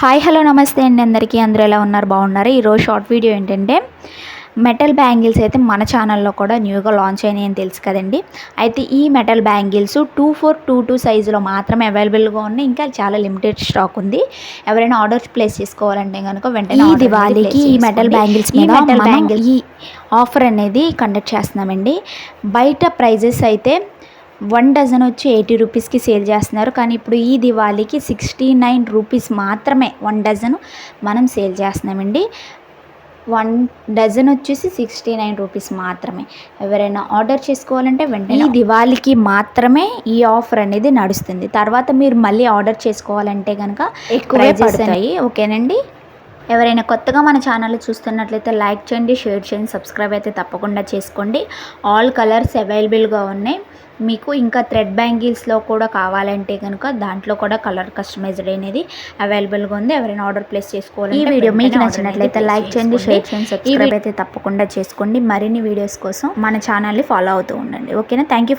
Hi hello నమస్తే అండి అందరికీ. అందరూ ఎలా ఉన్నారు? బాగున్నారు? ఈరోజు షార్ట్ వీడియో ఏంటంటే మెటల్ బ్యాంగిల్స్ అయితే మన ఛానల్లో కూడా న్యూగా లాంచ్ అయినాయి అని తెలుసు కదండి. అయితే ఈ metal bangles two four two two సైజులో మాత్రమే అవైలబుల్గా ఉన్నాయి. ఇంకా చాలా లిమిటెడ్ స్టాక్ ఉంది. ఎవరైనా ఆర్డర్స్ ప్లేస్ చేసుకోవాలంటే కనుక వెంటనే ఈ దివాళీకి ఈ మెటల్. బ్యాంగిల్స్ ఈ మెటల్ బ్యాంగిల్ ఈ ఆఫర్ అనేది కండక్ట్ చేస్తున్నామండి. బయట ప్రైజెస్ అయితే వన్ డజన్ వచ్చి ఎయిటీ రూపీస్కి సేల్ చేస్తున్నారు. కానీ ఇప్పుడు ఈ దివాళీకి సిక్స్టీ నైన్ రూపీస్ మాత్రమే వన్ డజన్ మనం సేల్ చేస్తున్నామండి. వన్ డజన్ వచ్చేసి సిక్స్టీ నైన్ రూపీస్ మాత్రమే. ఎవరైనా ఆర్డర్ చేసుకోవాలంటే వెంటనే ఈ దివాళీకి మాత్రమే ఈ ఆఫర్ అనేది నడుస్తుంది. తర్వాత మీరు మళ్ళీ ఆర్డర్ చేసుకోవాలంటే కనుక ఎక్కువే పడతాయి. ఓకేనండి? ఎవరైనా కొత్తగా మన ఛానల్ చూస్తున్నట్లయితే లైక్ చేయండి షేర్ చేయండి సబ్స్క్రైబ్ అయితే తప్పకుండా చేసుకోండి. ఆల్ కలర్స్ అవైలబుల్గా ఉన్నాయి. మీకు ఇంకా థ్రెడ్ బ్యాంగిల్స్లో కూడా కావాలంటే కనుక దాంట్లో కూడా కలర్ కస్టమైజ్డ్ అనేది అవైలబుల్గా ఉంది. ఎవరైనా ఆర్డర్ ప్లేస్ చేసుకోవాలి ఈ వీడియో మీకు నచ్చినట్లయితే లైక్ చేయండి. షేర్ చేయండి, సబ్స్క్రైబ్ అయితే తప్పకుండా చేసుకోండి. మరిన్ని వీడియోస్ కోసం మన ఛానల్ని ఫాలో అవుతూ ఉండండి. ఓకేనా? Thank you